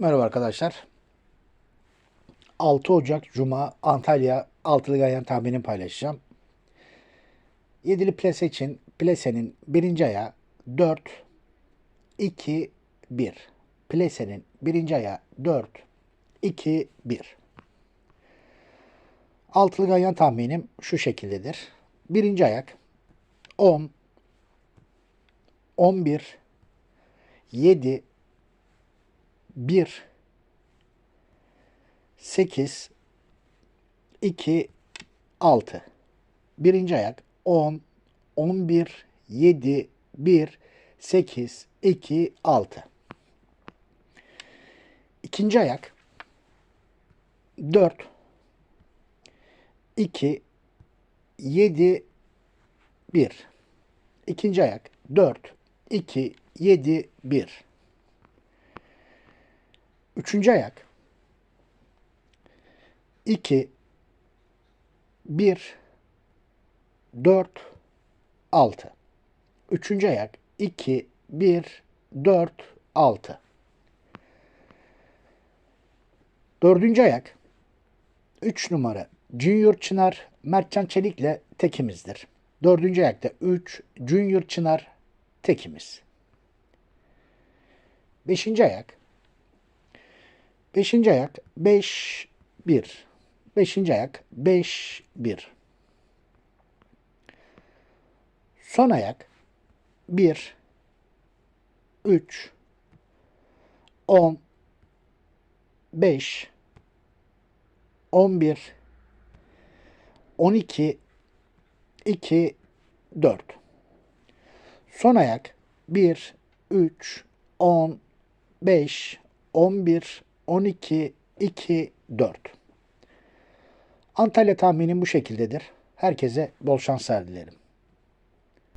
Merhaba arkadaşlar. 6 Ocak Cuma Antalya altılı ganyan tahminini paylaşacağım. Yedili plase için plasenin birinci ayağı 4, 2, 1. Plasenin birinci ayağı 4, 2, 1. Altılı ganyan tahminim şu şekildedir. Birinci ayak 10, 11, 7, 1, 8, 2, 6. Birinci ayak. 10, 11, 7, 1, 8, 2, 6. İkinci ayak. 4, 2, 7, 1. İkinci ayak. 4, 2, 7, 1. Üçüncü ayak. 2 1 4 6 Üçüncü ayak. 2 1 4 6 Dördüncü ayak. 3 numara. Junior Çınar Mertcan Çelik'le tekimizdir. Dördüncü ayakta 3 Junior Çınar tekimiz. Beşinci ayak Beşinci ayak 5 1. Beşinci ayak 5 1. Son ayak 1 3 10 5 11 12 2 4 Son ayak 1 3 10 5 11 12 2 4 Antalya tahminim bu şekildedir. Herkese bol şanslar dilerim.